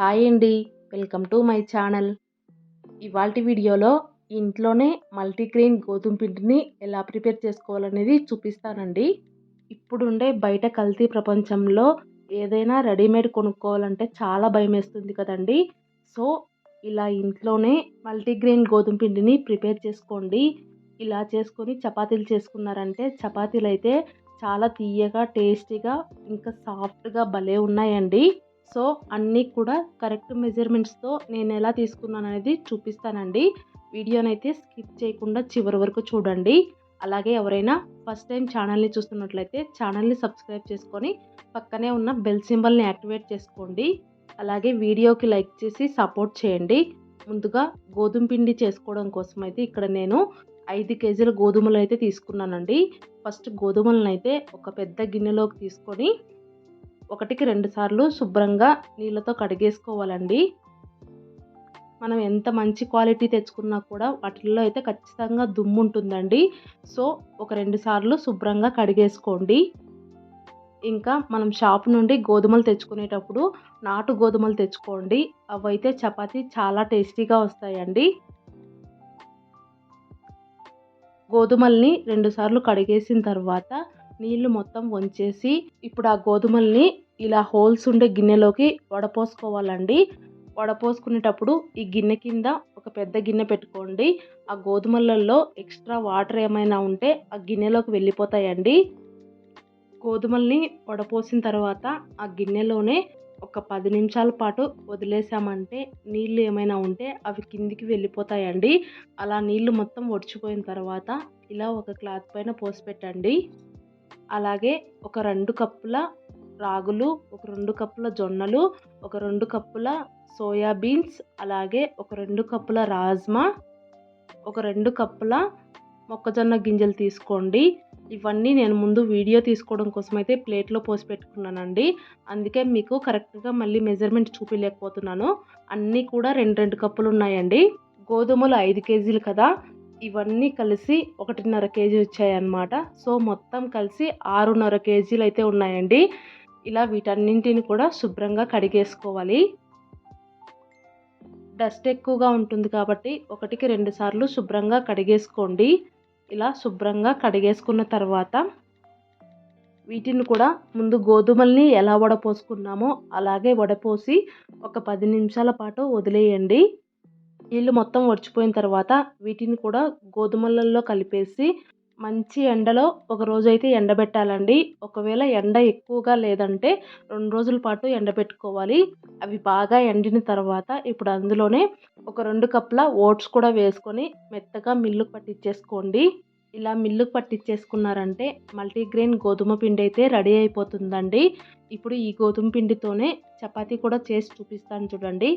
Hi అండి. Welcome to my channel. ఇవాళ వీడియోలో ఇంట్లోనే మల్టీగ్రెయిన్ గోధుమ పిండిని ఎలా ప్రిపేర్ చేసుకోవాలనేది చూపిస్తానండి. ఇప్పుడుండే బయట కల్తీ ప్రపంచంలో ఏదైనా రెడీమేడ్ కొనుక్కోవాలంటే చాలా భయం వేస్తుంది కదండి. సో ఇలా ఇంట్లోనే మల్టీగ్రెయిన్ గోధుమ పిండిని ప్రిపేర్ చేసుకోండి. ఇలా చేసుకొని చపాతీలు చేసుకున్నారంటే చపాతీలు అయితే చాలా తీయగా టేస్టీగా ఇంకా సాఫ్ట్గా భలే ఉన్నాయండి. సో అన్నీ కూడా కరెక్ట్ మెజర్మెంట్స్తో నేను ఎలా తీసుకున్నాను అనేది చూపిస్తానండి. వీడియోనైతే స్కిప్ చేయకుండా చివరి వరకు చూడండి. అలాగే ఎవరైనా ఫస్ట్ టైం ఛానల్ని చూస్తున్నట్లయితే ఛానల్ని సబ్స్క్రైబ్ చేసుకొని పక్కనే ఉన్న బెల్ సింబల్ని యాక్టివేట్ చేసుకోండి. అలాగే వీడియోకి లైక్ చేసి సపోర్ట్ చేయండి. ముందుగా గోధుమ పిండి చేసుకోవడం కోసం అయితే ఇక్కడ నేను ఐదు కేజీల గోధుమలు అయితే తీసుకున్నానండి. ఫస్ట్ గోధుమలను అయితే ఒక పెద్ద గిన్నెలోకి తీసుకొని ఒకటికి రెండు సార్లు శుభ్రంగా నీళ్ళతో కడిగేసుకోవాలండి. మనం ఎంత మంచి క్వాలిటీ తెచ్చుకున్నా కూడా వాటిల్లో అయితే ఖచ్చితంగా దుమ్ము ఉంటుందండి. సో ఒక రెండు సార్లు శుభ్రంగా కడిగేసుకోండి. ఇంకా మనం షాప్ నుండి గోధుమలు తెచ్చుకునేటప్పుడు నాటు గోధుమలు తెచ్చుకోండి. అవైతే చపాతీ చాలా టేస్టీగా వస్తాయండి. గోధుమల్ని రెండుసార్లు కడిగేసిన తర్వాత నీళ్ళు మొత్తం వంచేసి ఇప్పుడు ఆ గోధుమల్ని ఇలా హోల్స్ ఉండే గిన్నెలోకి వడపోసుకోవాలండి. వడపోసుకునేటప్పుడు ఈ గిన్నె కింద ఒక పెద్ద గిన్నె పెట్టుకోండి. ఆ గోధుమలలో ఎక్స్ట్రా వాటర్ ఏమైనా ఉంటే ఆ గిన్నెలోకి వెళ్ళిపోతాయండి. గోధుమల్ని వడపోసిన తర్వాత ఆ గిన్నెలోనే ఒక పది నిమిషాల పాటు వదిలేసామంటే నీళ్ళు ఏమైనా ఉంటే అవి కిందికి వెళ్ళిపోతాయండి. అలా నీళ్ళు మొత్తం ఒడిచిపోయిన తర్వాత ఇలా ఒక క్లాత్ పైన పోసి పెట్టండి అలాగే ఒక రెండు కప్పుల రాగులు ఒక రెండు కప్పుల జొన్నలు ఒక రెండు కప్పుల సోయా బీన్స్ అలాగే ఒక రెండు కప్పుల రాజ్మా ఒక రెండు కప్పుల మొక్కజొన్న గింజలు తీసుకోండి. ఇవన్నీ నేను ముందు వీడియో తీసుకోవడం కోసం అయితే ప్లేట్లో పోసి పెట్టుకున్నానండి. అందుకే మీకు కరెక్ట్గా మళ్ళీ మెజర్మెంట్ చూపించలేకపోతున్నాను అన్నీ కూడా రెండు రెండు కప్పులు ఉన్నాయండి. గోధుమలు ఐదు కేజీలు కదా. ఇవన్నీ కలిసి ఒకటిన్నర కేజీ వచ్చాయన్నమాట. సో మొత్తం కలిసి ఆరున్నర కేజీలు అయితే ఉన్నాయండి. ఇలా వీటన్నింటిని కూడా శుభ్రంగా కడిగేసుకోవాలి. డస్ట్ ఎక్కువగా ఉంటుంది కాబట్టి ఒకటికి రెండు సార్లు శుభ్రంగా కడిగేసుకోండి. ఇలా శుభ్రంగా కడిగేసుకున్న తర్వాత వీటిని కూడా ముందు గోధుమల్ని ఎలా వడపోసుకున్నామో అలాగే వడపోసి ఒక పది నిమిషాల పాటు వదిలేయండి. నీళ్ళు మొత్తం వడిచిపోయిన తర్వాత వీటిని కూడా గోధుమలలో కలిపేసి మంచి ఎండలో ఒక రోజు అయితే ఎండబెట్టాలండి. ఒకవేళ ఎండ ఎక్కువగా లేదంటే రెండు రోజుల పాటు ఎండబెట్టుకోవాలి. అవి బాగా ఎండిన తర్వాత ఇప్పుడు అందులోనే ఒక రెండు కప్పుల ఓట్స్ కూడా వేసుకొని మెత్తగా మిల్లుకు పట్టించేసుకోండి ఇలా మిల్లుకు పట్టించేసుకున్నారంటే మల్టీగ్రెయిన్ గోధుమ పిండి అయితే రెడీ అయిపోతుందండి. ఇప్పుడు ఈ గోధుమ పిండితోనే చపాతీ కూడా చేసి చూపిస్తాను చూడండి.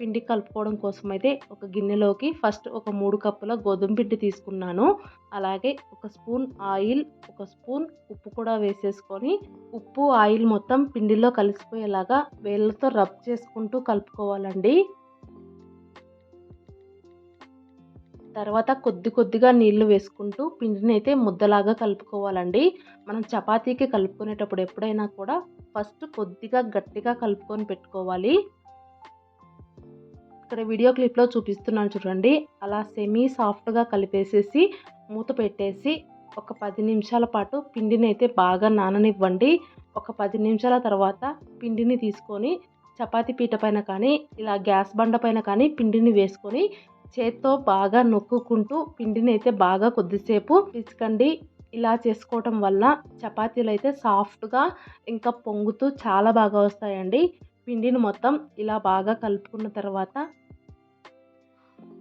పిండి కలుపుకోవడం కోసం అయితే ఒక గిన్నెలోకి ఫస్ట్ ఒక మూడు కప్పుల గోధుమ పిండి తీసుకున్నాను. అలాగే ఒక స్పూన్ ఆయిల్ ఒక స్పూన్ ఉప్పు కూడా వేసేసుకొని ఉప్పు ఆయిల్ మొత్తం పిండిలో కలిసిపోయేలాగా వేళ్ళతో రబ్ చేసుకుంటూ కలుపుకోవాలండి. తర్వాత కొద్ది కొద్దిగా నీళ్ళు వేసుకుంటూ పిండిని అయితే ముద్దలాగా కలుపుకోవాలండి. మనం చపాతీకి కలుపుకునేటప్పుడు ఎప్పుడైనా కూడా ఫస్ట్ కొద్దిగా గట్టిగా కలుపుకొని పెట్టుకోవాలి. ఇక్కడ వీడియో క్లిప్లో చూపిస్తున్నాను చూడండి. అలా సెమీ సాఫ్ట్గా కలిపేసేసి మూత పెట్టేసి ఒక పది నిమిషాల పాటు పిండిని అయితే బాగా నాననివ్వండి. ఒక పది నిమిషాల తర్వాత పిండిని తీసుకొని చపాతీ పీట పైన కానీ ఇలా గ్యాస్ బండ పైన కానీ పిండిని వేసుకొని చేత్తో బాగా నొక్కుకుంటూ పిండిని అయితే బాగా కొద్దిసేపు పిసుకండి. ఇలా చేసుకోవటం వల్ల చపాతీలు అయితే సాఫ్ట్గా ఇంకా పొంగుతూ చాలా బాగా వస్తాయండి. పిండిని మొత్తం ఇలా బాగా కలుపుకున్న తర్వాత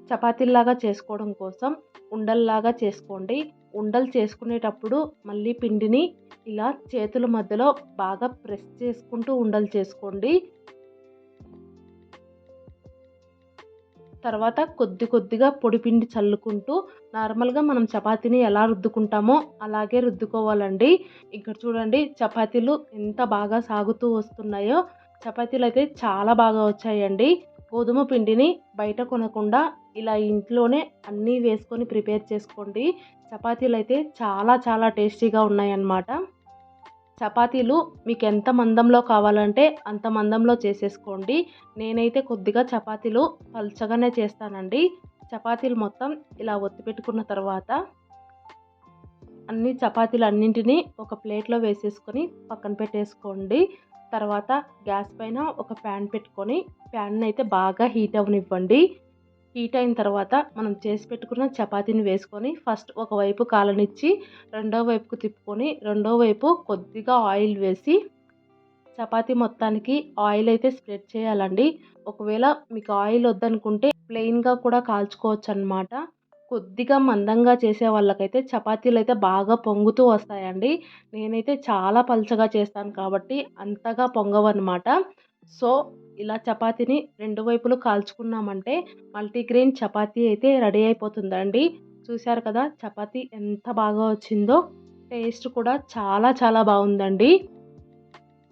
చపాతీలాగా చేసుకోవడం కోసం ఉండల్లాగా చేసుకోండి. ఉండలు చేసుకునేటప్పుడు మళ్ళీ పిండిని ఇలా చేతుల మధ్యలో బాగా ప్రెస్ చేసుకుంటూ ఉండలు చేసుకోండి. తర్వాత కొద్ది కొద్దిగా పొడిపిండి చల్లుకుంటూ నార్మల్గా మనం చపాతీని ఎలా రుద్దుకుంటామో అలాగే రుద్దుకోవాలండి. ఇక్కడ చూడండి చపాతీలు ఎంత బాగా సాగుతూ వస్తున్నాయో. చపాతీలు అయితే చాలా బాగా వచ్చాయండి. గోధుమ పిండిని బయట కొనకుండా ఇలా ఇంట్లోనే అన్నీ వేసుకొని ప్రిపేర్ చేసుకోండి. చపాతీలు అయితే చాలా చాలా టేస్టీగా ఉన్నాయన్నమాట. చపాతీలు మీకు ఎంత మందంలో కావాలంటే అంత మందంలో చేసేసుకోండి. నేనైతే కొద్దిగా చపాతీలు పల్చగానే చేస్తానండి. చపాతీలు మొత్తం ఇలా ఒత్తి పెట్టుకున్న తర్వాత అన్ని చపాతీలు అన్నింటినీ ఒక ప్లేట్లో వేసేసుకొని పక్కన పెట్టేసుకోండి. తర్వాత గ్యాస్ పైన ఒక ప్యాన్ పెట్టుకొని ప్యాన్ అయితే బాగా హీట్ అవ్వనివ్వండి. హీట్ అయిన తర్వాత మనం చేసి పెట్టుకున్న చపాతీని వేసుకొని ఫస్ట్ ఒకవైపు కాలనిచ్చి రెండో వైపుకు తిప్పుకొని రెండో వైపు కొద్దిగా ఆయిల్ వేసి చపాతీ మొత్తానికి ఆయిల్ అయితే స్ప్రెడ్ చేయాలండి. ఒకవేళ మీకు ఆయిల్ వద్దనుకుంటే ప్లెయిన్గా కూడా కాల్చుకోవచ్చు అనమాట కొద్దిగా మందంగా చేసే వాళ్ళకైతే చపాతీలు అయితే బాగా పొంగుతూ వస్తాయండి. నేనైతే చాలా పలచగా చేస్తాను కాబట్టి అంతగా పొంగవన్నమాట. సో ఇలా చపాతీని రెండు వైపులు కాల్చుకున్నామంటే మల్టీగ్రెయిన్ చపాతీ అయితే రెడీ అయిపోతుందండి. చూశారు కదా చపాతీ ఎంత బాగా వచ్చిందో టేస్ట్ కూడా చాలా చాలా బాగుందండి.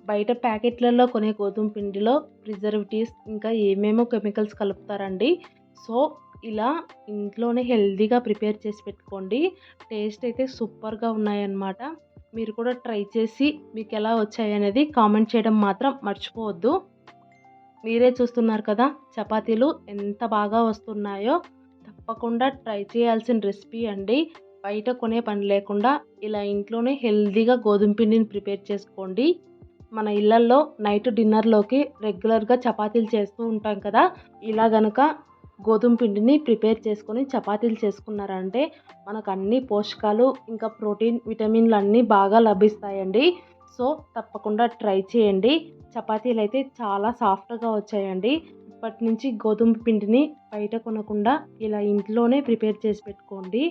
బయట ప్యాకెట్లలో కొనే గోధుమ పిండిలో ప్రిజర్వేటివ్స్ ఇంకా ఏమేమో కెమికల్స్ కలుపుతారండి. సో ఇలా ఇంట్లోనే హెల్తీగా ప్రిపేర్ చేసి పెట్టుకోండి. టేస్ట్ అయితే సూపర్గా ఉన్నాయన్నమాట. మీరు కూడా ట్రై చేసి మీకు ఎలా వచ్చాయి అనేది కామెంట్ చేయడం మాత్రం మర్చిపోవద్దు. మీరే చూస్తున్నారు కదా చపాతీలు ఎంత బాగా వస్తున్నాయో. తప్పకుండా ట్రై చేయాల్సిన రెసిపీ అండి. బయట కొనే పని లేకుండా ఇలా ఇంట్లోనే హెల్తీగా గోధుమ పిండిని ప్రిపేర్ చేసుకోండి. మన ఇళ్ళల్లో నైట్ డిన్నర్లోకి రెగ్యులర్గా చపాతీలు చేస్తూ ఉంటాం కదా ఇలా గనుక గోధుమ పిండిని ప్రిపేర్ చేసుకొని చపాతీలు చేసుకున్నారంటే మనకు అన్ని పోషకాలు ఇంకా ప్రోటీన్ విటమిన్లు అన్నీ బాగా లభిస్తాయండి. సో తప్పకుండా ట్రై చేయండి. చపాతీలు అయితే చాలా సాఫ్ట్గా వచ్చాయండి. ఇప్పటి నుంచి గోధుమ పిండిని బయట కొనకుండా ఇలా ఇంట్లోనే ప్రిపేర్ చేసి పెట్టుకోండి.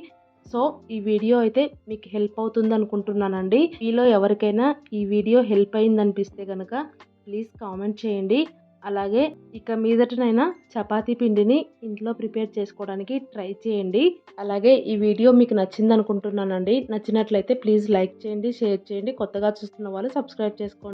సో ఈ వీడియో అయితే మీకు హెల్ప్ అవుతుంది అనుకుంటున్నానండి మీలో ఎవరికైనా ఈ వీడియో హెల్ప్ అయింది అనిపిస్తే కనుక ప్లీజ్ కామెంట్ చేయండి. అలాగే ఇక మీదటనైనా చపాతీ పిండిని ఇంట్లో ప్రిపేర్ చేసుకోవడానికి ట్రై చేయండి. అలాగే ఈ వీడియో మీకు నచ్చింది అనుకుంటున్నానండి నచ్చినట్లయితే ప్లీజ్ లైక్ చేయండి షేర్ చేయండి. కొత్తగా చూస్తున్న వాళ్ళు సబ్స్క్రైబ్ చేసుకోండి.